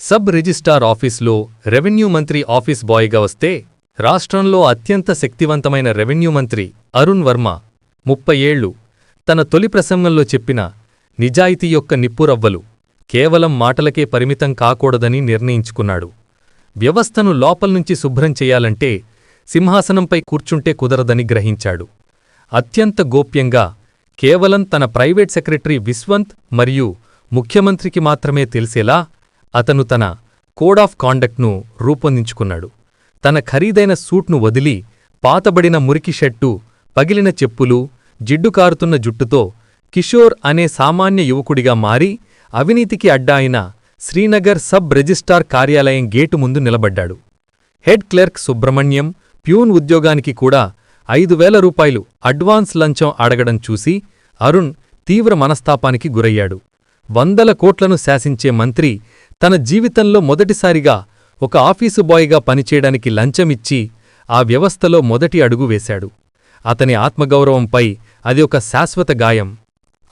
Sub registrar ఆఫీస్లో revenue మంత్రి office బాయ్గా వస్తే రాష్ట్రంలో అత్యంత శక్తివంతమైన రెవెన్యూ మంత్రి అరుణ్ వర్మ ముప్పై ఏళ్ళు తన తొలి ప్రసంగంలో చెప్పిన నిజాయితీ యొక్క నిప్పురవ్వలు కేవలం మాటలకే పరిమితం కాకూడదని నిర్ణయించుకున్నాడు. వ్యవస్థను లోపల్నుంచి శుభ్రం చేయాలంటే సింహాసనంపై కూర్చుంటే కుదరదని గ్రహించాడు. అత్యంత గోప్యంగా కేవలం తన ప్రైవేట్ సెక్రటరీ విశ్వంత్ మరియు ముఖ్యమంత్రికి మాత్రమే తెలిసేలా అతను తన కోడ్ ఆఫ్ కాండక్ట్ను రూపొందించుకున్నాడు. తన ఖరీదైన సూట్ను వదిలి పాతబడిన మురికి షర్టు పగిలిన చెప్పులు జిడ్డు కారుతున్న జుట్టుతో కిషోర్ అనే సామాన్య యువకుడిగా మారి అవినీతికి అడ్డా అయిన శ్రీనగర్ సబ్ రిజిస్టార్ కార్యాలయం గేటు ముందు నిలబడ్డాడు. హెడ్ క్లర్క్ సుబ్రహ్మణ్యం ప్యూన్ ఉద్యోగానికి కూడా ఐదు వేల రూపాయలు అడ్వాన్స్ లంచం అడగడం చూసి అరుణ్ తీవ్ర మనస్తాపానికి గురయ్యాడు. వందల కోట్లను శాసించే మంత్రి తన జీవితంలో మొదటిసారిగా ఒక ఆఫీసు బాయ్గా పనిచేయడానికి లంచమిచ్చి ఆ వ్యవస్థలో మొదటి అడుగు వేశాడు. అతని ఆత్మగౌరవంపై అది ఒక శాశ్వత గాయం.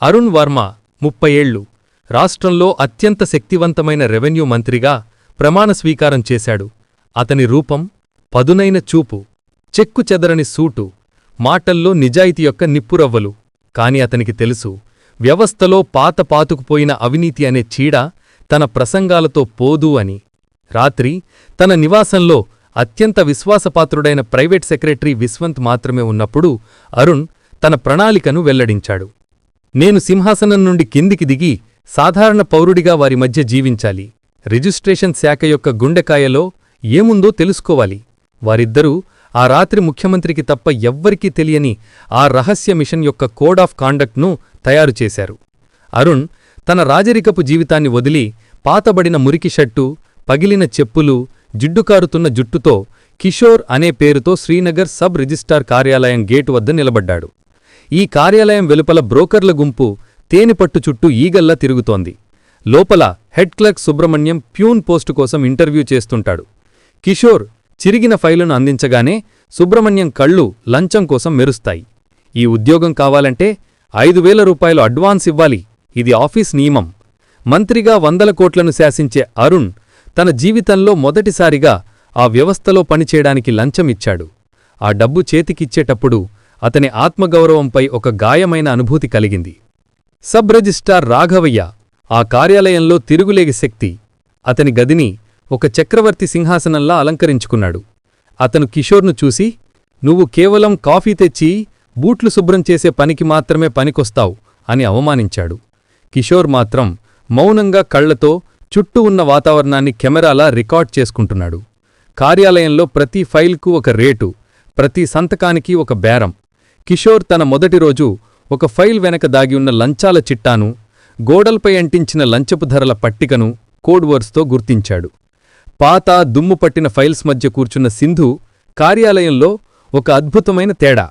అరుణ్ వర్మ ముప్పై ఏళ్ళు రాష్ట్రంలో అత్యంత శక్తివంతమైన రెవెన్యూ మంత్రిగా ప్రమాణ స్వీకారం చేశాడు. అతని రూపం పదునైన చూపు చెక్కు చెదరని సూటు మాటల్లో నిజాయితీ యొక్క నిప్పురవ్వలు. కాని అతనికి తెలుసు వ్యవస్థలో పాత పాతుకుపోయిన అవినీతి అనే చీడ తన ప్రసంగాలతో పోదు అని. రాత్రి తన నివాసంలో అత్యంత విశ్వాసపాత్రుడైన ప్రైవేట్ సెక్రటరీ విశ్వంత్ మాత్రమే ఉన్నప్పుడు అరుణ్ తన ప్రణాళికను వెల్లడించాడు. నేను సింహాసనం నుండి కిందికి దిగి సాధారణ పౌరుడిగా వారి మధ్య జీవించాలి. రిజిస్ట్రేషన్ శాఖ యొక్క గుండెకాయలో ఏముందో తెలుసుకోవాలి. వారిద్దరూ ఆ రాత్రి ముఖ్యమంత్రికి తప్ప ఎవ్వరికీ తెలియని ఆ రహస్య మిషన్ యొక్క కోడ్ ఆఫ్ కాండక్ట్ను తయారుచేశారు అరుణ్ తన రాజరికపు జీవితాన్ని వదిలి పాతబడిన మురికి షట్టు పగిలిన చెప్పులు జిడ్డుకారుతున్న జుట్టుతో కిషోర్ అనే పేరుతో శ్రీనగర్ సబ్ రిజిస్టార్ కార్యాలయం గేటు వద్ద నిలబడ్డాడు. ఈ కార్యాలయం వెలుపల బ్రోకర్ల గుంపు తేనెపట్టు చుట్టూ ఈగల్లా తిరుగుతోంది. లోపల head clerk Subrahmanyam peon post కోసం ఇంటర్వ్యూ చేస్తుంటాడు. కిషోర్ చిరిగిన ఫైలును అందించగానే సుబ్రహ్మణ్యం కళ్ళు లంచం కోసం మెరుస్తాయి. ఈ ఉద్యోగం కావాలంటే ఐదు వేల రూపాయలు అడ్వాన్స్ ఇవ్వాలి. ఇది ఆఫీస్ నియమం. మంత్రిగా వందల కోట్లను శాసించే అరుణ్ తన జీవితంలో మొదటిసారిగా ఆ వ్యవస్థలో పనిచేయడానికి లంచమిచ్చాడు ఆ డబ్బు చేతికిచ్చేటప్పుడు అతని ఆత్మగౌరవంపై ఒక గాయమైన అనుభూతి కలిగింది. సబ్ రిజిస్టార్ రాఘవయ్య ఆ కార్యాలయంలో తిరుగులేగి శక్తి అతని గదిని ఒక చక్రవర్తి సింహాసనంలా అలంకరించుకున్నాడు. అతను కిషోర్ను చూసి నువ్వు కేవలం కాఫీ తెచ్చి బూట్లు శుభ్రం చేసే పనికి మాత్రమే పనికొస్తావు అని అవమానించాడు. కిషోర్ మాత్రం మౌనంగా కళ్ళతో చుట్టూ ఉన్న వాతావరణాన్ని కెమెరాలా రికార్డ్ చేసుకుంటున్నాడు. కార్యాలయంలో ప్రతి ఫైల్కు ఒక రేటు ప్రతి సంతకానికి ఒక బేరం. కిషోర్ తన మొదటి రోజు ఒక ఫైల్ వెనక దాగి ఉన్న లంచాల చిట్టాను గోడల్పై అంటించిన లంచపు ధరల పట్టికను కోడ్వర్స్తో గుర్తించాడు. పాత దుమ్ము పట్టిన ఫైల్స్ మధ్య కూర్చున్న సింధు కార్యాలయంలో ఒక అద్భుతమైన తేడా.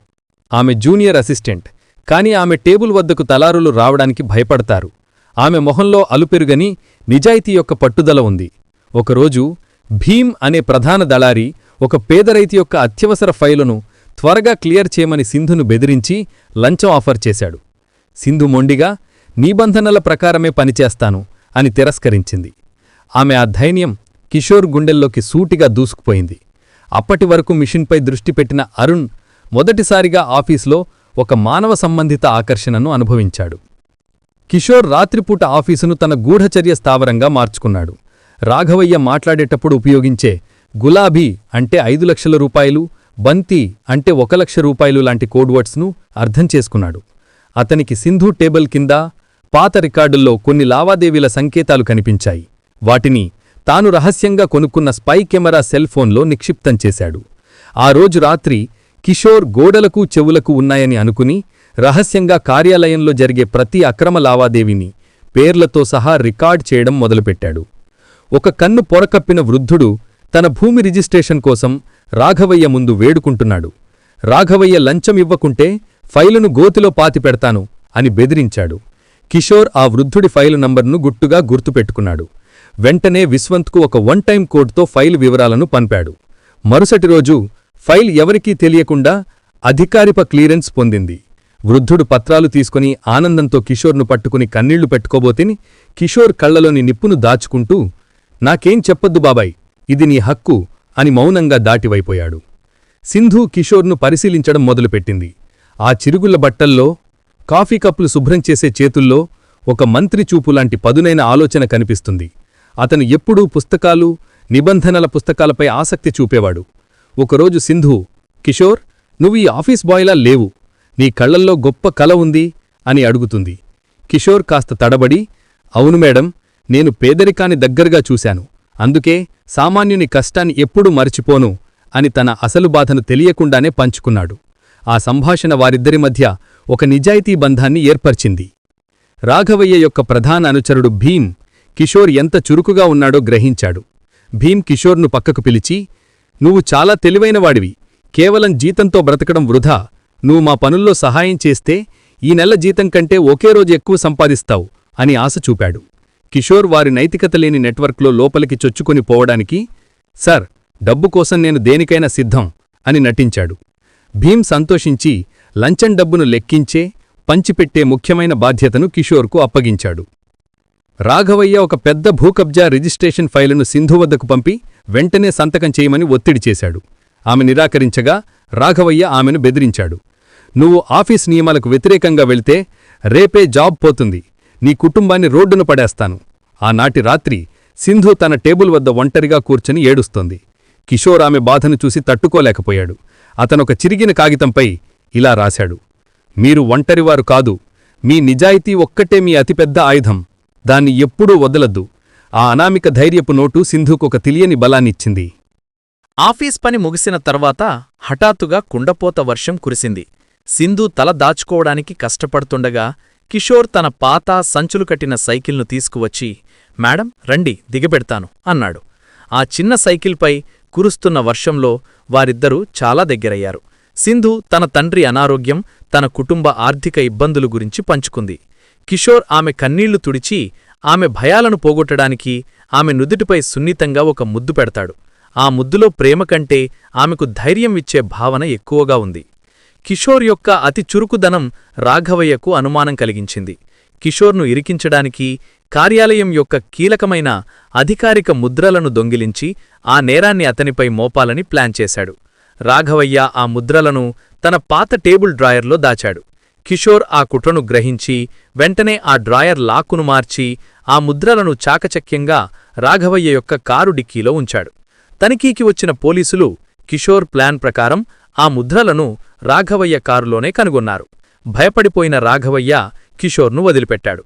ఆమె జూనియర్ అసిస్టెంట్. కాని ఆమె టేబుల్ వద్దకు తలారులు రావడానికి భయపడతారు. ఆమె మొహంలో అలుపెరుగని నిజాయితీ యొక్క పట్టుదల ఉంది. ఒకరోజు భీమ్ అనే ప్రధాన దళారి ఒక పేదరైతి యొక్క అత్యవసర ఫైలును త్వరగా క్లియర్ చేయమని సింధును బెదిరించి లంచం ఆఫర్ చేశాడు. సింధు మొండిగా నిబంధనల ప్రకారమే పనిచేస్తాను అని తిరస్కరించింది. ఆమె ఆ ధైర్యం కిషోర్ గుండెల్లోకి సూటిగా దూసుకుపోయింది. అప్పటి వరకు మిషన్పై దృష్టి పెట్టిన అరుణ్ మొదటిసారిగా ఆఫీసులో ఒక మానవ సంబంధిత ఆకర్షణను అనుభవించాడు. కిషోర్ రాత్రిపూట ఆఫీసును తన గూఢచర్య స్థావరంగా మార్చుకున్నాడు. రాఘవయ్య మాట్లాడేటప్పుడు ఉపయోగించే గులాబీ అంటే ఐదు లక్షల రూపాయలు బంతి అంటే ఒక లక్ష రూపాయలు లాంటి కోడ్వర్డ్స్ను అర్థం చేసుకున్నాడు. అతనికి సింధు టేబుల్ కింద పాత రికార్డుల్లో కొన్ని లావాదేవీల సంకేతాలు కనిపించాయి. వాటిని తాను రహస్యంగా కొనుక్కున్న స్పై కెమెరా సెల్ ఫోన్లో నిక్షిప్తం చేశాడు. ఆ రోజు రాత్రి కిషోర్ గోడలకు చెవులకు ఉన్నాయని అనుకుని రహస్యంగా కార్యాలయంలో జరిగే ప్రతి అక్రమ లావాదేవీని పేర్లతో సహా రికార్డ్ చేయడం మొదలుపెట్టాడు. ఒక కన్ను పొరకప్పిన వృద్ధుడు తన భూమి రిజిస్ట్రేషన్ కోసం రాఘవయ్య ముందు వేడుకుంటున్నాడు. రాఘవయ్య లంచం ఇవ్వకుంటే ఫైలును గోతిలో పాతిపెడతాను అని బెదిరించాడు. కిషోర్ ఆ వృద్ధుడి ఫైలు నంబర్ను గుట్టుగా గుర్తుపెట్టుకున్నాడు. వెంటనే విశ్వంత్కు ఒక వన్ టైం కోడ్తో ఫైలు వివరాలను పంపాడు. మరుసటి రోజు ఫైల్ ఎవరికీ తెలియకుండా అధికారిప క్లియరెన్స్ పొందింది. వృద్ధుడు పత్రాలు తీసుకుని ఆనందంతో కిషోర్ను పట్టుకుని కన్నీళ్ళు పెట్టుకోబోతిని కిషోర్ కళ్ళలోని నిప్పును దాచుకుంటూ నాకేం చెప్పొద్దు బాబాయ్ ఇది నీ హక్కు అని మౌనంగా దాటివైపోయాడు. సింధు కిషోర్ను పరిశీలించడం మొదలుపెట్టింది. ఆ చిరుగుల బట్టల్లో కాఫీ కప్పులు శుభ్రం చేసే చేతుల్లో ఒక మంత్రి చూపులాంటి పదునైన ఆలోచన కనిపిస్తుంది. అతను ఎప్పుడూ పుస్తకాలు నిబంధనల పుస్తకాలపై ఆసక్తి చూపేవాడు. ఒకరోజు సింధు కిషోర్ నువ్వు ఈ ఆఫీస్ బాయ్లా లేవు. నీ కళ్ళల్లో గొప్ప కల ఉంది అని అడుగుతుంది. కిషోర్ కాస్త తడబడి అవును మేడం నేను పేదరికాన్ని దగ్గరగా చూశాను. అందుకే సామాన్యుని కష్టాన్ని ఎప్పుడూ మరచిపోను అని తన అసలు బాధను తెలియకుండానే పంచుకున్నాడు. ఆ సంభాషణ వారిద్దరి మధ్య ఒక నిజాయితీ బంధాన్ని ఏర్పర్చింది. రాఘవయ్య యొక్క ప్రధాన అనుచరుడు భీమ్ కిషోర్ ఎంత చురుకుగా ఉన్నాడో గ్రహించాడు. భీమ్ కిషోర్ను పక్కకు పిలిచి నువ్వు చాలా తెలివైనవాడివి. కేవలం జీతంతో బ్రతకడం వృధా. నువ్వు మా పనుల్లో సహాయం చేస్తే ఈ నెల జీతం కంటే ఒకే రోజు ఎక్కువ సంపాదిస్తావు అని ఆశ చూపాడు. కిషోర్ వారి నైతికత లేని నెట్వర్క్లో లోపలికి చొచ్చుకొని పోవడానికి సార్ డబ్బు కోసం నేను దేనికైనా సిద్ధం అని నటించాడు. భీమ్ సంతోషించి లంచం డబ్బును లెక్కించే పంచిపెట్టే ముఖ్యమైన బాధ్యతను కిషోర్కు అప్పగించాడు. రాఘవయ్య ఒక పెద్ద భూకబ్జా రిజిస్ట్రేషన్ ఫైలును సింధు వద్దకు పంపి వెంటనే సంతకం చేయమని ఒత్తిడి చేశాడు. ఆమె నిరాకరించగా రాఘవయ్య ఆమెను బెదిరించాడు. నువ్వు ఆఫీస్ నియమాలకు వ్యతిరేకంగా వెళ్తే రేపే జాబ్ పోతుంది. నీ కుటుంబాన్ని రోడ్డున పడేస్తాను. ఆనాటి రాత్రి సింధు తన టేబుల్ వద్ద ఒంటరిగా కూర్చొని ఏడుస్తోంది. కిషోర్ ఆమె బాధను చూసి తట్టుకోలేకపోయాడు. అతనొక చిరిగిన కాగితంపై ఇలా రాశాడు. మీరు ఒంటరివారు కాదు. మీ నిజాయితీ ఒక్కటే మీ అతిపెద్ద ఆయుధం. దాన్ని ఎప్పుడూ వదలద్దు. ఆ అనామిక ధైర్యపు నోటు సింధుకొక తెలియని బలాన్నిచ్చింది. ఆఫీస్ పని ముగిసిన తర్వాత హఠాత్తుగా కుండపోత వర్షం కురిసింది. సింధు తల దాచుకోవడానికి కష్టపడుతుండగా కిషోర్ తన పాత సంచులు కట్టిన సైకిల్ను తీసుకువచ్చి మేడం రండి దిగబెడతాను అన్నాడు. ఆ చిన్న సైకిల్పై కురుస్తున్న వర్షంలో వారిద్దరూ చాలా దగ్గరయ్యారు. సింధు తన తండ్రి అనారోగ్యం తన కుటుంబ ఆర్థిక ఇబ్బందులు గురించి పంచుకుంది. కిషోర్ ఆమె కన్నీళ్ళు తుడిచి ఆమె భయాలను పోగొట్టడానికి ఆమె నుదుటిపై సున్నితంగా ఒక ముద్దు పెడతాడు. ఆ ముద్దులో ప్రేమ కంటే ఆమెకు ధైర్యం ఇచ్చే భావన ఎక్కువగా ఉంది. కిషోర్ యొక్క అతి చురుకుదనం రాఘవయ్యకు అనుమానం కలిగించింది. కిషోర్ను ఇరికించడానికి కార్యాలయం యొక్క కీలకమైన అధికారిక ముద్రలను దొంగిలించి ఆ నేరాన్ని అతనిపై మోపాలని ప్లాన్ చేశాడు. రాఘవయ్య ఆ ముద్రలను తన పాత టేబుల్ డ్రాయర్లో దాచాడు. కిషోర్ ఆ కుట్రను గ్రహించి వెంటనే ఆ డ్రాయర్ లాక్కును మార్చి ఆ ముద్రలను చాకచక్యంగా రాఘవయ్య యొక్క కారు డిక్కీలో ఉంచాడు. తనిఖీకి వచ్చిన పోలీసులు కిషోర్ ప్లాన్ ప్రకారం ఆ ముద్రలను రాఘవయ్య కారులోనే కనుగొన్నారు. భయపడిపోయిన రాఘవయ్య కిషోర్ను వదిలిపెట్టాడు.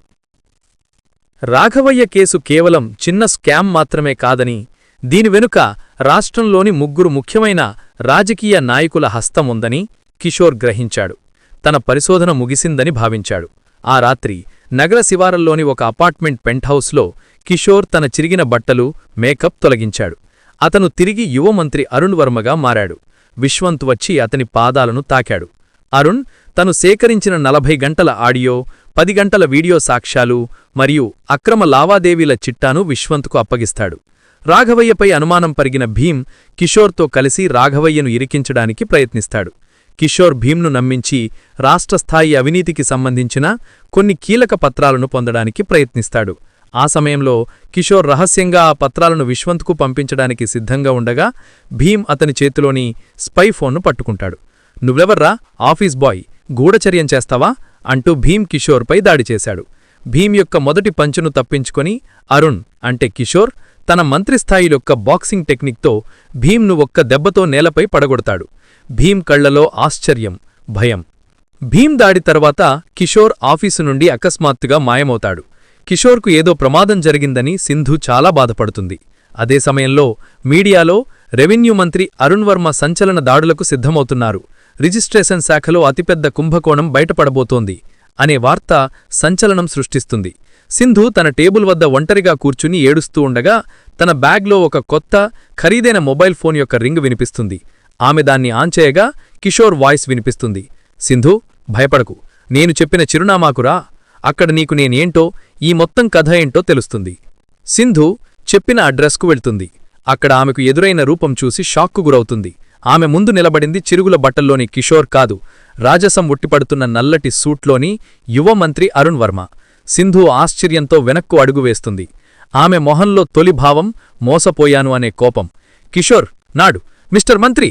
రాఘవయ్య కేసు కేవలం చిన్న స్కామ్ మాత్రమే కాదని దీని వెనుక రాష్ట్రంలోని ముగ్గురు ముఖ్యమైన రాజకీయ నాయకుల హస్తం ఉందని కిషోర్ గ్రహించాడు. తన పరిశోధన ముగిసిందని భావించాడు. ఆ రాత్రి నగర శివారల్లోని ఒక అపార్ట్మెంట్ పెంట్హౌస్లో కిషోర్ తన చిరిగిన బట్టలు మేకప్ తొలగించాడు. అతను తిరిగి యువమంత్రి అరుణ్ వర్మగా మారాడు. విశ్వంత్ వచ్చి అతని పాదాలను తాకాడు. అరుణ్ తను సేకరించిన నలభై గంటల ఆడియో పది గంటల వీడియో సాక్ష్యాలు మరియు అక్రమ లావాదేవీల చిట్టాను విశ్వంత్కు అప్పగిస్తాడు. రాఘవయ్యపై అనుమానం పరిగిన భీమ్ కిషోర్తో కలిసి రాఘవయ్యను ఇరికించడానికి ప్రయత్నిస్తాడు. కిషోర్ భీమ్ను నమ్మించి రాష్ట్రస్థాయి అవినీతికి సంబంధించిన కొన్ని కీలక పత్రాలను పొందడానికి ప్రయత్నిస్తాడు. ఆ సమయంలో కిషోర్ రహస్యంగా ఆ పత్రాలను విశ్వంత్కు పంపించడానికి సిద్ధంగా ఉండగా భీమ్ అతని చేతిలోని స్పై ఫోన్ను పట్టుకుంటాడు. నువ్వెవర్రా? Office boy. గూఢచర్యం చేస్తావా? అంటూ భీమ్ కిషోర్పై దాడి చేశాడు. భీమ్ యొక్క మొదటి పంచును తప్పించుకొని అరుణ్ అంటే కిషోర్ తన మంత్రిస్థాయి యొక్క బాక్సింగ్ టెక్నిక్తో భీమ్ను ఒక్క దెబ్బతో నేలపై పడగొడతాడు. భీమ్ కళ్ళలో ఆశ్చర్యం భయం. భీమ్ దాడి తర్వాత కిషోర్ ఆఫీసు నుండి అకస్మాత్తుగా మాయమవుతాడు. కిషోర్కు ఏదో ప్రమాదం జరిగిందని సింధు చాలా బాధపడుతుంది. అదే సమయంలో మీడియాలో రెవెన్యూ మంత్రి అరుణ్ వర్మ సంచలన దాడులకు సిద్ధమవుతున్నారు. రిజిస్ట్రేషన్ శాఖలో అతిపెద్ద కుంభకోణం బయటపడబోతోంది. అనే వార్త సంచలనం సృష్టిస్తుంది. సింధు తన టేబుల్ వద్ద ఒంటరిగా కూర్చుని ఏడుస్తూ ఉండగా తన బ్యాగ్లో ఒక కొత్త ఖరీదైన మొబైల్ ఫోన్ యొక్క రింగ్ వినిపిస్తుంది. ఆమె దాన్ని ఆన్ చేయగా కిషోర్ వాయిస్ వినిపిస్తుంది. సింధు భయపడకు. నేను చెప్పిన చిరునామాకురా అక్కడ నీకు నేనేంటో ఈ మొత్తం కథ ఏంటో తెలుస్తుంది. సింధు చెప్పిన అడ్రస్కు వెళ్తుంది. అక్కడ ఆమెకు ఎదురైన రూపం చూసి షాక్కు గురవుతుంది. ఆమె ముందు నిలబడింది చిరుగుల బట్టల్లోని కిషోర్ కాదు. రాజసం ఉట్టిపడుతున్న నల్లటి సూట్లోని యువ మంత్రి అరుణ్ వర్మ. సింధు ఆశ్చర్యంతో వెనక్కు అడుగు వేస్తుంది. ఆమె మొహంలో తొలి భావం మోసపోయాను అనే కోపం. కిషోర్ నాడు మిస్టర్ మంత్రి!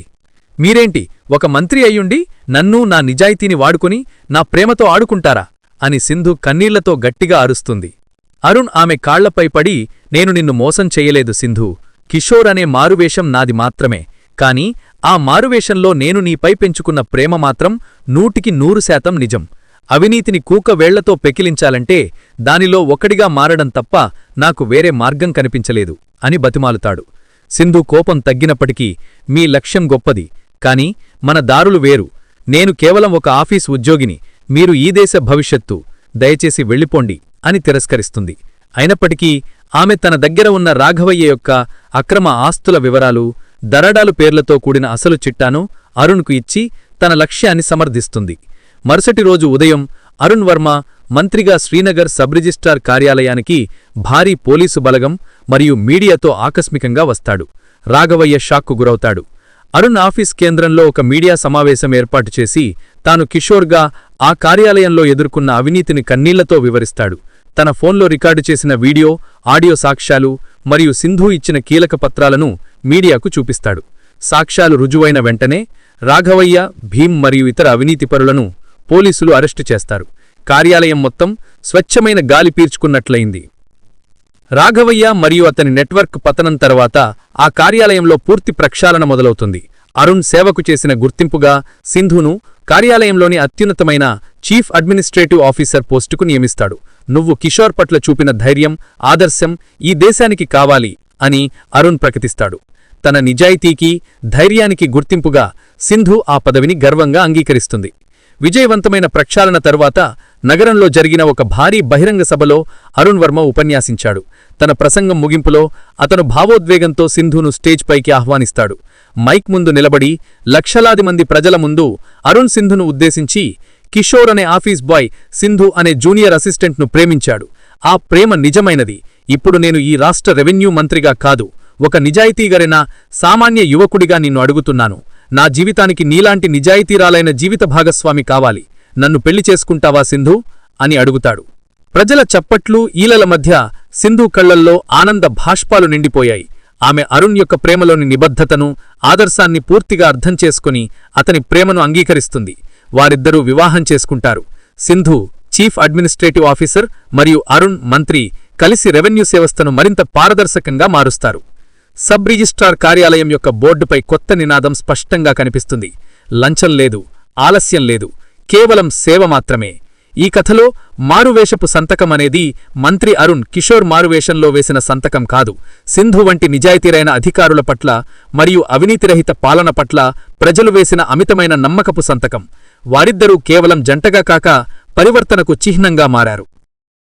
మీరేంటి ఒక మంత్రి అయ్యుండి నన్ను నా నిజాయితీని వాడుకుని నా ప్రేమతో ఆడుకుంటారా? అని సింధు కన్నీళ్ళతో గట్టిగా అరుస్తుంది. అరుణ్ ఆమె కాళ్ళపై పడి నేను నిన్ను మోసం చెయ్యలేదు సింధు. కిషోర్ అనే మారువేషం నాది మాత్రమే. కాని ఆ మారువేషంలో నేను నీపై పెంచుకున్న ప్రేమ మాత్రం నూటికి నూరు శాతం నిజం. అవినీతిని కూకవేళ్ళతో పెకిలించాలంటే దానిలో ఒకడిగా మారడం తప్ప నాకు వేరే మార్గం కనిపించలేదు అని బతిమాలుతాడు. సింధు కోపం తగ్గినప్పటికీ మీ లక్ష్యం గొప్పది కాని మన దారులు వేరు. నేను కేవలం ఒక ఆఫీస్ ఉద్యోగిని మీరు ఈ దేశ భవిష్యత్తు దయచేసి వెళ్ళిపోండి అని తిరస్కరిస్తుంది. అయినప్పటికీ ఆమె తన దగ్గర ఉన్న రాఘవయ్య యొక్క అక్రమ ఆస్తుల వివరాలు దరడాలు పేర్లతో కూడిన అసలు చిట్టాను అరుణ్కు ఇచ్చి తన లక్ష్యాన్ని సమర్థిస్తుంది. మరుసటి రోజు ఉదయం అరుణ్ వర్మ మంత్రిగా శ్రీనగర్ సబ్ రిజిస్ట్రార్ కార్యాలయానికి భారీ పోలీసు బలగం మరియు మీడియాతో ఆకస్మికంగా వస్తాడు. రాఘవయ్య షాక్కు గురవుతాడు. అరుణ్ ఆఫీస్ కేంద్రంలో ఒక మీడియా సమావేశం ఏర్పాటు చేసి తాను కిషోర్గా ఆ కార్యాలయంలో ఎదుర్కొన్న అవినీతిని కన్నీళ్ళతో వివరిస్తాడు. తన ఫోన్లో రికార్డు చేసిన వీడియో ఆడియో సాక్ష్యాలు మరియు సింధు ఇచ్చిన కీలక పత్రాలను మీడియాకు చూపిస్తాడు. సాక్ష్యాలు రుజువైన వెంటనే రాఘవయ్య భీమ్ మరియు ఇతర అవినీతిపరులను పోలీసులు అరెస్టు చేస్తారు. కార్యాలయం మొత్తం స్వచ్ఛమైన గాలి పీల్చుకున్నట్లయింది రాఘవయ్య మరియు అతని నెట్వర్క్ పతనం తర్వాత ఆ కార్యాలయంలో పూర్తి ప్రక్షాళన మొదలవుతుంది. అరుణ్ సేవకు చేసిన గుర్తింపుగా సింధును కార్యాలయంలోని అత్యున్నతమైన చీఫ్ అడ్మినిస్ట్రేటివ్ ఆఫీసర్ పోస్టుకు నియమిస్తాడు. నువ్వు కిషోర్ పట్ల చూపిన ధైర్యం ఆదర్శం ఈ దేశానికి కావాలి అని అరుణ్ ప్రకటిస్తాడు. తన నిజాయితీకి ధైర్యానికి గుర్తింపుగా సింధు ఆ పదవిని గర్వంగా అంగీకరిస్తుంది. విజయవంతమైన ప్రక్షాళన తరువాత నగరంలో జరిగిన ఒక భారీ బహిరంగ సభలో అరుణ్ వర్మ ఉపన్యాసించాడు. తన ప్రసంగం ముగింపులో అతను భావోద్వేగంతో సింధును స్టేజ్ పైకి ఆహ్వానిస్తాడు. మైక్ ముందు నిలబడి లక్షలాది మంది ప్రజల ముందు అరుణ్ సింధును ఉద్దేశించి కిషోర్ అనే ఆఫీస్ బాయ్ సింధు అనే జూనియర్ అసిస్టెంట్ను ప్రేమించాడు. ఆ ప్రేమ నిజమైనది. ఇప్పుడు నేను ఈ రాష్ట్ర రెవెన్యూ మంత్రిగా కాదు. ఒక నిజాయితీగరైన సామాన్య యువకుడిగా నిన్ను అడుగుతున్నాను. నా జీవితానికి నీలాంటి నిజాయితీరాలైన జీవిత భాగస్వామి కావాలి. నన్ను పెళ్ళి చేసుకుంటావా సింధు? అని అడుగుతాడు. ప్రజల చప్పట్లు ఈలల మధ్య సింధు కళ్ళల్లో ఆనంద భాష్పాలు నిండిపోయాయి. ఆమె అరుణ్ యొక్క ప్రేమలోని నిబద్ధతను ఆదర్శాన్ని పూర్తిగా అర్థం చేసుకుని అతని ప్రేమను అంగీకరిస్తుంది. వారిద్దరూ వివాహం చేసుకుంటారు. సింధు చీఫ్ అడ్మినిస్ట్రేటివ్ ఆఫీసర్ మరియు అరుణ్ మంత్రి కలిసి రెవెన్యూ వ్యవస్థను మరింత పారదర్శకంగా మారుస్తారు. సబ్ రిజిస్ట్రార్ కార్యాలయం యొక్క బోర్డుపై కొత్త నినాదం స్పష్టంగా కనిపిస్తుంది. లంచం లేదు ఆలస్యం లేదు కేవలం సేవ మాత్రమే. ఈ కథలో మారువేషపు సంతకం అనేది మంత్రి అరుణ్ కిషోర్ మారువేషంలో వేసిన సంతకం కాదు. సింధు వంటి నిజాయితీరైన అధికారుల పట్ల మరియు అవినీతిరహిత పాలన పట్ల ప్రజలు వేసిన అమితమైన నమ్మకపు సంతకం. వారిద్దరూ కేవలం జంటగా కాక పరివర్తనకు చిహ్నంగా మారారు.